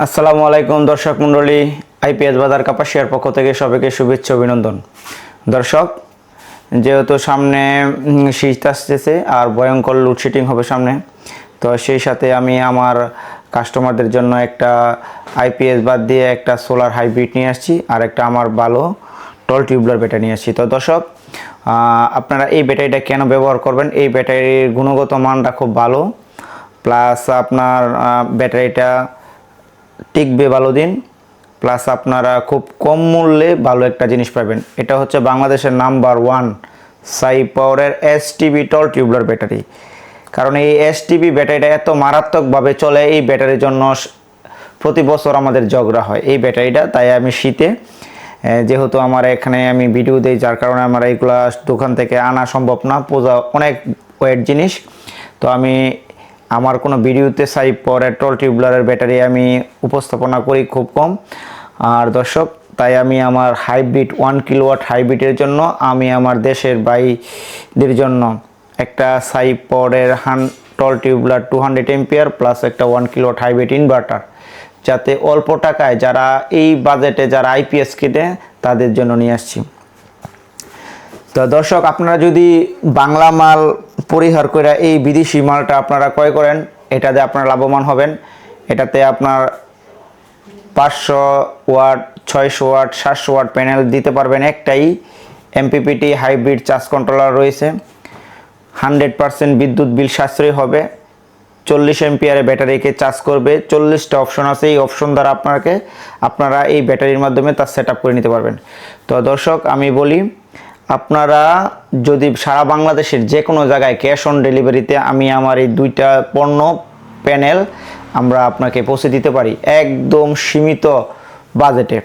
আসসালামু আলাইকুম, দর্শক মণ্ডলী, আইপিএস বাজার কাপাসিয়ার পক্ষ থেকে সবাইকে শুভেচ্ছা অভিনন্দন। দর্শক, যেহেতু সামনে শীত আসতেছে আর ভয়ঙ্কর লোডশেডিং হবে সামনে, তো সেই সাথে আমি আমার কাস্টমারদের জন্য একটা আইপিএস বাদ দিয়ে একটা সোলার হাইব্রিড নিয়ে আসছি আর একটা আমার ভালো টল টিউবলার ব্যাটারি নিয়ে আসছি। তো দর্শক আপনারা এই ব্যাটারিটা কেন ব্যবহার করবেন? এই ব্যাটারির গুণগত মানটা খুব ভালো প্লাস আপনার ব্যাটারিটা টিকবে ভালো দিন প্লাস আপনারা খুব কম মূল্যে ভালো একটা জিনিস পাবেন। এটা হচ্ছে বাংলাদেশের নাম্বার ওয়ান সাই পাওয়ারের S TV tall tubular battery কারণ এই এস টিভি ব্যাটারিটা এত মারাত্মকভাবে চলে, এই ব্যাটারির জন্য প্রতি বছর আমাদের ঝগড়া হয় এই ব্যাটারিটা তাই আমি শীতে যেহেতু আমার এখানে আমি ভিডিও দিই, যার কারণে আমার এইগুলা দোকান থেকে আনা সম্ভব না, পূজা অনেক ওয়েট জিনিস। তো আমি আমার কোনো ভিডিওতে সাইপ পরে টল টিউবলারের ব্যাটারি আমি উপস্থাপনা করি খুব কম। আর দর্শক, তাই আমি আমার হাইব্রিড ওয়ান কিলোওয়াট হাইব্রিডের জন্য, আমি আমার দেশের বাইদের জন্য একটা সাইপ পরের হান tall tubular two hundred ampere plus একটা ওয়ান কিলোওয়াট হাইব্রিড ইনভার্টার যাতে অল্প টাকায় যারা এই বাজেটে যারা আইপিএস কেটে তাদের জন্য নিয়ে আসছি। তো দর্শক, আপনারা যদি বাংলা মাল পরিহার করে এই বিদেশি মালটা আপনারা ক্রয় করেন, এটাতে আপনারা লাভবান হবেন। এটাতে আপনার পাঁচশো ওয়াট, ছয়শো ওয়াট, সাতশো ওয়াট প্যানেল দিতে পারবেন একটাই। এমপিপিটি হাইব্রিড চার্জ কন্ট্রোলার রয়েছে। হান্ড্রেড পারসেন্ট বিদ্যুৎ বিল সাশ্রয়ী হবে। চল্লিশ এমপিয়ারে ব্যাটারিকে চার্জ করবে। চল্লিশটা অপশন আছে। এই অপশন দ্বারা আপনাকে, আপনারা এই ব্যাটারির মাধ্যমে তার সেট করে নিতে পারবেন। তো দর্শক, আমি বলি আপনারা যদি সারা বাংলাদেশের যে কোনো জায়গায় ক্যাশ অন ডেলিভারিতে আমি আমার এই দুইটা পণ্য প্যানেল আমরা আপনাকে পৌঁছে দিতে পারি একদম সীমিত বাজেটে।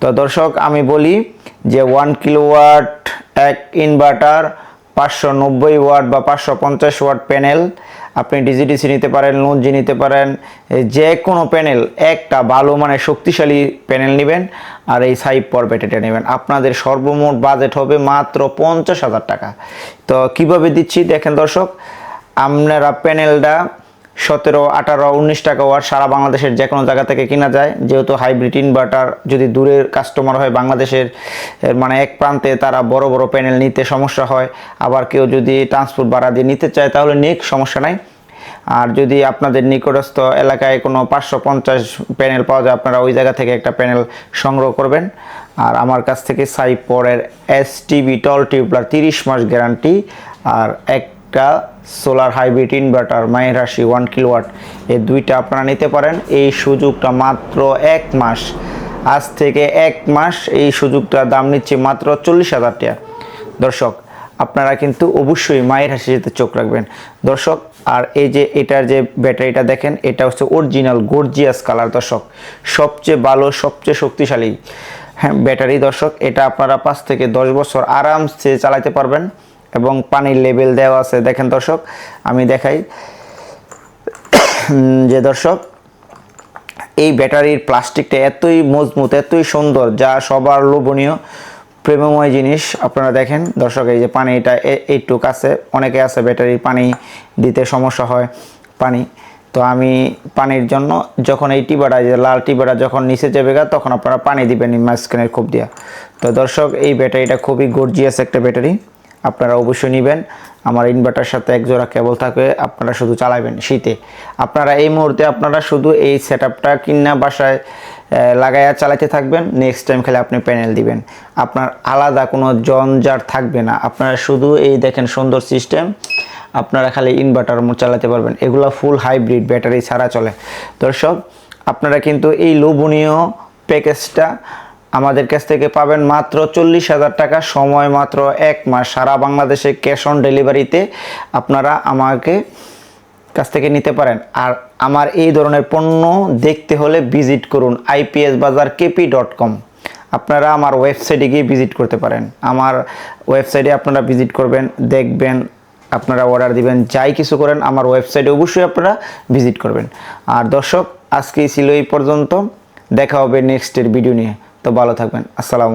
তো দর্শক, আমি বলি যে ওয়ান কিলোওয়াট এক ইনভার্টার পাঁচশো নব্বই ওয়াট বা পাঁচশো পঞ্চাশ ওয়াট প্যানেল আপনি ডিজিডিসি নিতে পারেন, লঞ্জি নিতে পারেন যে কোনো প্যানেল, একটা ভালো মানে শক্তিশালী প্যানেল নেবেন আর এই সাইপ পর ব্যাটারিটা নেবেন। আপনাদের সর্বমোট বাজেট হবে মাত্র পঞ্চাশ হাজার টাকা। তো কীভাবে দিচ্ছি? দেখেন দর্শক, আপনারা প্যানেলটা সতেরো, আঠারো, উনিশ টাকা ওয়াট সারা বাংলাদেশের যে কোনো জায়গা থেকে কেনা যায়। যেহেতু হাইব্রিড ইনভার্টার যদি দূরের কাস্টমার হয় বাংলাদেশের মানে এক প্রান্তে তারা বড় বড় প্যানেল নিতে সমস্যা হয়। আবার কেউ যদি ট্রান্সপোর্ট ভাড়া দিয়ে নিতে চায়, তাহলে নিক, সমস্যা নাই। আর যদি আপনাদের নিকটস্থ এলাকায় কোনো পাঁচশো পঞ্চাশ প্যানেল পাওয়া যায়, আপনারা ওই জায়গা থেকে একটা প্যানেল সংগ্রহ করবেন। আর আমার কাছ থেকে সাইপরের এস টিভি টল টিউবলার তিরিশ মাস গ্যারান্টি আর একটা সোলার হাইব্রিড ইনভার্টার মায়ের রাশি ওয়ান কিলোওয়াট এই দুইটা আপনারা নিতে পারেন। এই সুযোগটা মাত্র এক মাস, আজ থেকে এক মাস এই সুযোগটার দাম নিচ্ছে মাত্র চল্লিশ হাজার টাকা। দর্শক, আপনারা কিন্তু অবশ্যই মায়ের হাসি যেতে চোখ রাখবেন। দর্শক, আর এই যে এটার যে ব্যাটারিটা দেখেন, এটা হচ্ছে অরিজিনাল গর্জিয়াস কালার দর্শক, সবচেয়ে ভালো, সবচেয়ে শক্তিশালী। হ্যাঁ ব্যাটারি দর্শক, এটা আপনারা পাঁচ থেকে দশ বছর আরামসে চালাতে পারবেন। এবং পানির লেভেল দেওয়া আছে। দেখেন দর্শক, আমি দেখাই। যে দর্শক, এই ব্যাটারির প্লাস্টিকটা এতই মজবুত, এতই সুন্দর, যা সবার লোভনীয়, প্রেমময় জিনিস। আপনারা দেখেন দর্শক, এই যে পানিটা এ- এইটুক আছে। অনেকে আছে ব্যাটারির পানি দিতে সমস্যা হয়, পানি। তো আমি পানির জন্য যখন এই টিবাটা যে লাল টিবাটা যখন নিচে যাবে গা, তখন আপনারা পানি দিবেন মাঝখানের খুব দিয়া। তো দর্শক, এই ব্যাটারিটা খুবই গর্জিয়াস একটা ব্যাটারি। আপনারা অবশ্যই নেবেন। আমার ইনভার্টার সাথে এক জোড়া কেবল থাকবে আপনারা শুধু চালাবেন শীতে। আপনারা এই মুহূর্তে আপনারা শুধু এই সেট আপটা কিনা বাসায় লাগাইয়া চালাতে থাকবেন। নেক্সট টাইম খেলে আপনি প্যানেল দিবেন। আপনার আলাদা কোনো জঞ্জাট থাকবে না। আপনারা শুধু এই দেখেন সুন্দর সিস্টেম আপনারা খালি ইনভার্টার চালাতে পারবেন। এগুলো ফুল হাইব্রিড ব্যাটারি ছাড়া চলে। দর্শক, আপনারা কিন্তু এই লোভনীয় প্যাকেজটা আমাদের কাছ থেকে পাবেন মাত্র চল্লিশ হাজার টাকা, সময় মাত্র এক মাস। সারা বাংলাদেশে ক্যাশ অন ডেলিভারিতে আপনারা আমাকে কাছ থেকে নিতে পারেন। আর আমার এই ধরনের পণ্য দেখতে হলে ভিজিট করুন আইপিএস বাজার কেপি ডট কম আপনারা আমার ওয়েবসাইটে গিয়ে ভিজিট করতে পারেন। আমার ওয়েবসাইটে আপনারা ভিজিট করবেন, দেখবেন, আপনারা অর্ডার দিবেন, যাই কিছু করেন, আমার ওয়েবসাইটে অবশ্যই আপনারা ভিজিট করবেন। আর দর্শক, আজকেই ছিল এই পর্যন্ত। দেখা হবে নেক্সটের ভিডিও নিয়ে। তো ভালো থাকবেন। আসসালামু